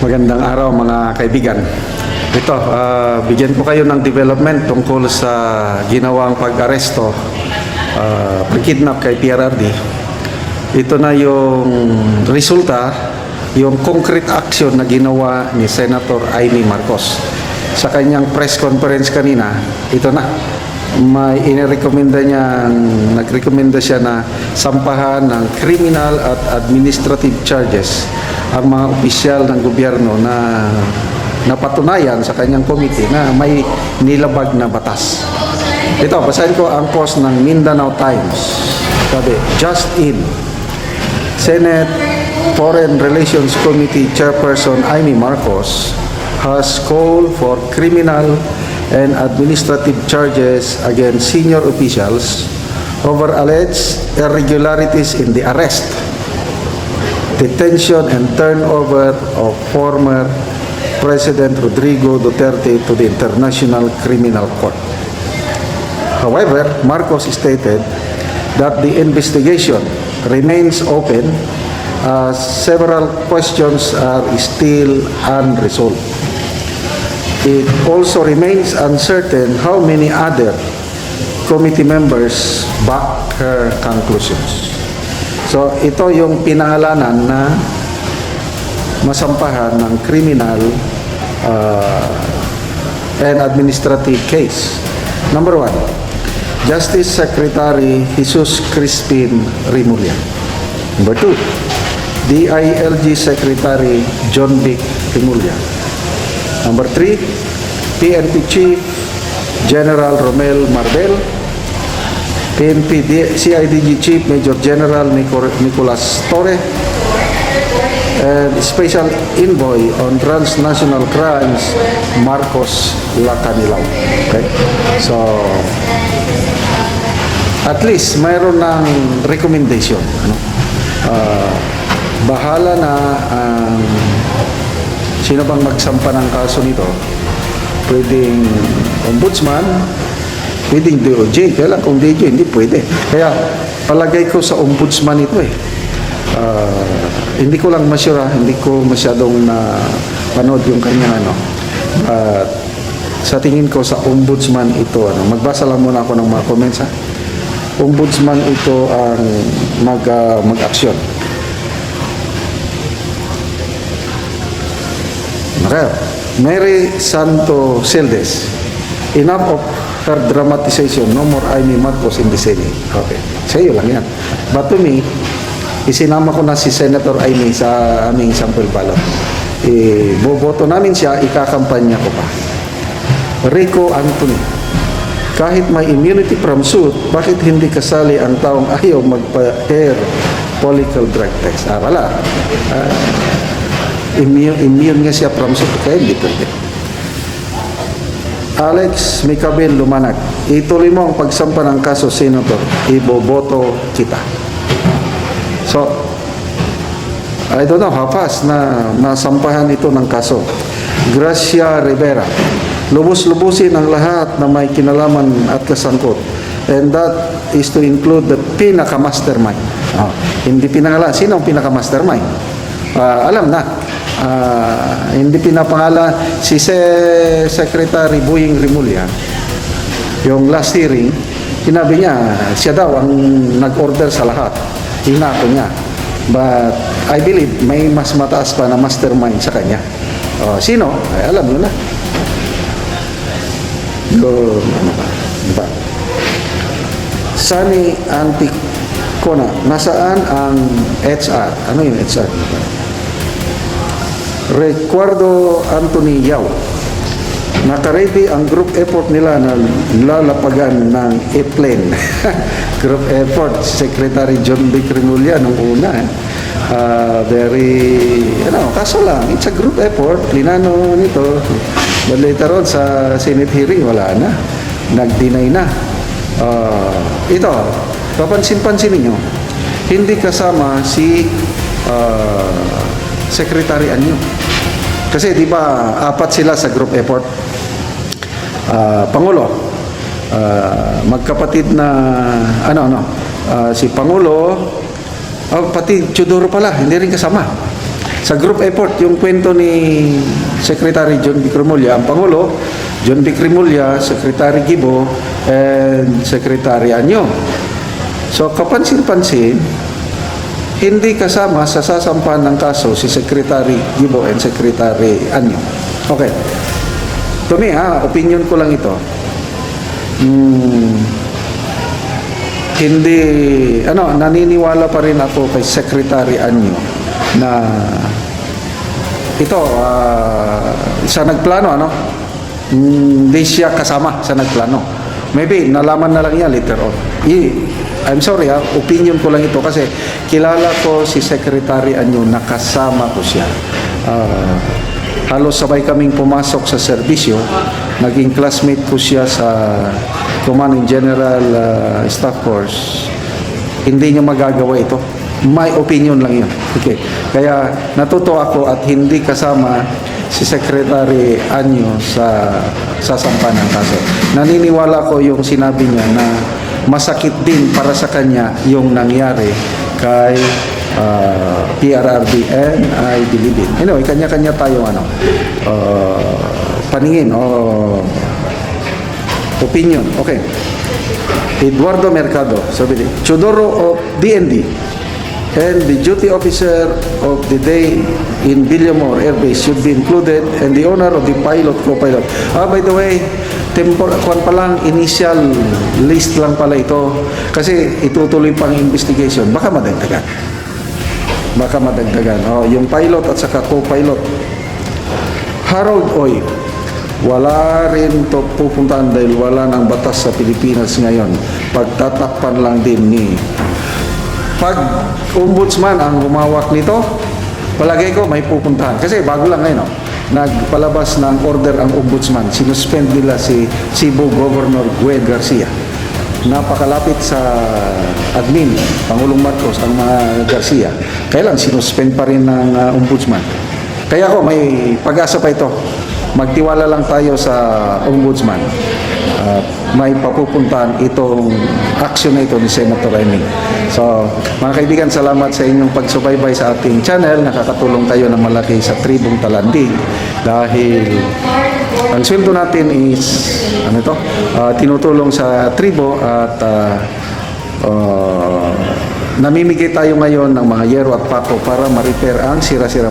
Magandang araw mga kaibigan. Ito, ah, bigyan ko kayo ng development tungkol sa ginawang pag-aresto, uh, pag-kidnap kay PRRD. Ito na yung resulta, yung concrete action na ginawa ni Senator Amy Marcos. Sa kanyang press conference kanina, ito na. May inirekomenda niya, nagrekomenda siya na sampahan ng criminal at administrative charges ang mga opisyal ng gobyerno na napatunayan sa kanyang committee na may nilabag na batas. Ito, basahin ko ang post ng Mindanao Times. Sabi, just in, Senate Foreign Relations Committee Chairperson Amy Marcos has called for criminal and administrative charges against senior officials over alleged irregularities in the arrest, detention and turnover of former President Rodrigo Duterte to the International Criminal Court. However, Marcos stated that the investigation remains open as several questions are still unresolved. It also remains uncertain how many other committee members back her conclusions. So ito yung pinangalanan na masampahan ng criminal uh, and administrative case. Number one, Justice Secretary Jesus Crispin Rimulya. Number two, DILG Secretary John Vic Rimulya. Number three, PNP Chief General Romel Marbel. PNP CIDG Chief Major General Nico- Nicolas Torre. And Special Envoy on Transnational Crimes, Marcos Lacanilaw. Okay? So, at least mayroon ng recommendation. Ano? Ah, bahala na ang sino bang magsampa ng kaso nito. Pwedeng ombudsman, pwedeng DOJ. Kaya lang kung DOJ, hindi pwede. Kaya palagay ko sa ombudsman ito eh. Ah, hindi ko lang masyura, hindi ko masyadong na panood yung kanyang ano. At sa tingin ko sa ombudsman ito, ano, magbasa lang muna ako ng mga comments ha. Ombudsman ito ang mag, ah, mag-aksyon. Okay. Mary Santo Sildes. Enough of her dramatization. No more Amy Marcos in the Senate. Okay. Sa iyo lang yan. But to me, isinama ko na si Senator Amy sa aming sample ballot. Eh, boboto namin siya, ikakampanya ko pa. Rico Anthony. Kahit may immunity from suit, bakit hindi kasali ang taong ayaw magpa-air follicle drug test? Ah, wala. Ah, immune, immune nga siya from suit, kaya hindi. Alex Micabel Lumanag, ituloy mo ang pagsampa ng kaso, Senator. Iboboto kita. So, I don't know how fast na nasampahan ito ng kaso. Gracia Rivera, lubos-lubusin ang lahat na may kinalaman at kasangkot. And that is to include the pinaka-mastermind. Ah, hindi pinangalan. Sino ang pinaka-mastermind? Ah, alam na. Ah, hindi pinapangalan si Se- Secretary Boying Rimulya. Yung last hearing, sinabi niya, siya daw ang nag-order sa lahat. Hinako niya. But I believe may mas mataas pa na mastermind sa kanya. Oh, sino? Ay, alam mo na. Yung, ano ba? Ano ba? Sunny Anticona, nasaan ang HR? Ano yung HR? Recuerdo Anthony Yao. Nakaready ang group effort nila na lalapagan ng airplane. group effort, Secretary John B. Crimulia nung una. Ah, very, ano, kaso lang, it's a group effort. Linano nito. But later on sa Senate hearing, wala na. Nag-deny na. Ah, ito, papansin-pansin ninyo, hindi kasama si ah, Secretary Anyo. Kasi di ba apat sila sa group effort. Ah, Pangulo, ah, magkapatid na ano ano, ah, si Pangulo, oh, pati Chudoro pala, hindi rin kasama. Sa group effort, yung kwento ni Secretary John B. Cremulya, ang Pangulo, John B. Cremulya, Secretary Gibo, and Secretary Anyo. So kapansin-pansin, hindi kasama sa sasampahan ng kaso si Secretary Gibo and Secretary Anyo. Okay. To me, ha, opinion ko lang ito. Hmm, hindi, ano, naniniwala pa rin ako kay Secretary Anyo na ito, ah, sa nagplano, ano, Hmm, hindi siya kasama sa nagplano. Maybe, nalaman na lang niya later on. I, I'm sorry ha, opinion ko lang ito kasi kilala ko si Secretary Anyo, nakasama ko siya. Ah, halos sabay kaming pumasok sa serbisyo. Naging classmate ko siya sa Command and General ah, Staff Force. Hindi niya magagawa ito. My opinion lang yun. Okay. Kaya natuto ako at hindi kasama si Secretary Anyo sa sasampa ng kaso. Naniniwala ko yung sinabi niya na masakit din para sa kanya yung nangyari kay ah, PRRD and I believe it. Anyway, kanya-kanya tayong ano, ah, paningin o opinion. Okay. Eduardo Mercado, sabi ni Chodoro of DND and the duty officer of the day in Villamor Air Base should be included and the owner of the pilot, co-pilot. Ah, by the way, tempor, kwan pa lang, initial list lang pala ito kasi itutuloy pang investigation. Baka madagdagan. Baka madagdagan. Oh, yung pilot at saka co-pilot. Harold Oy, wala rin to pupuntahan dahil wala ng batas sa Pilipinas ngayon. Pagtatakpan lang din ni pag ombudsman ang humawak nito, palagay ko may pupuntahan. Kasi bago lang ngayon, no? Nagpalabas ng order ang ombudsman. Sinuspend nila si Cebu Governor Gwen Garcia. Napakalapit sa admin, Pangulong Marcos, ang mga Garcia. Kaya lang, sinuspend pa rin ng uh, ombudsman. Kaya ako, may pag-asa pa ito. Magtiwala lang tayo sa ombudsman. At may papupuntahan itong action na ito ni Senator Remy. So, mga kaibigan, salamat sa inyong pagsubaybay sa ating channel. Nakakatulong tayo ng malaki sa tribong Talandi dahil ang sweldo natin is ano ito? Ah, tinutulong sa tribo at ah, ah, namimigay tayo ngayon ng mga yero at pako para ma-repair ang sira-sira